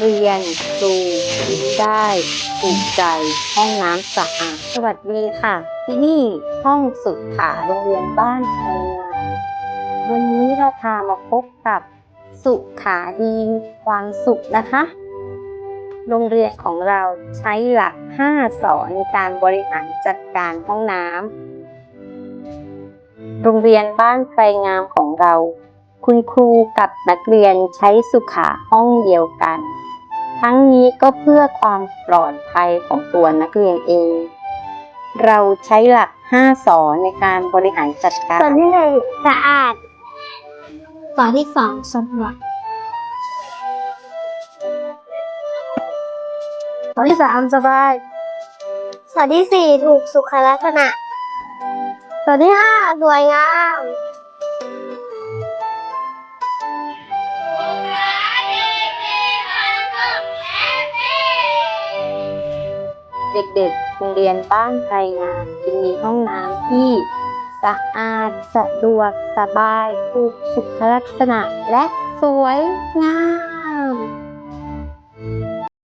เรียนครูได้ถูกใจห้องน้ำสะอาดสวัสดีค่ะ ที่นี่ห้องสุดขาโรงเรียนบ้านไทยงาวันนี้เราพามาพบกับสุขาดีความสุขนะคะ โรงเรียนของเราใช้หลัก 5 สอนในการบริหารจัดการห้องน้ำโรงเรียนบ้านไฟงามของเรา คุณครูกับนักเรียนใช้สุขาห้องเดียวกัน ทั้งนี้ก็เพื่อความปลอดภัยของตัวนักเรียนเอง เราใช้หลัก 5สอในการบริหารจัดการส่วนที่หนึ่งสะอาดส่วนที่สองสะอาดส่วนที่สามสบายส่วนที่สี่ถูกสุขลักษณะส่วนที่ห้าสวยงาม เด็กๆ โรงเรียนบ้านไทยงามจึงมีห้องน้ำที่สะอาดสะดวกสบายถูกสุขลักษณะและสวยงาม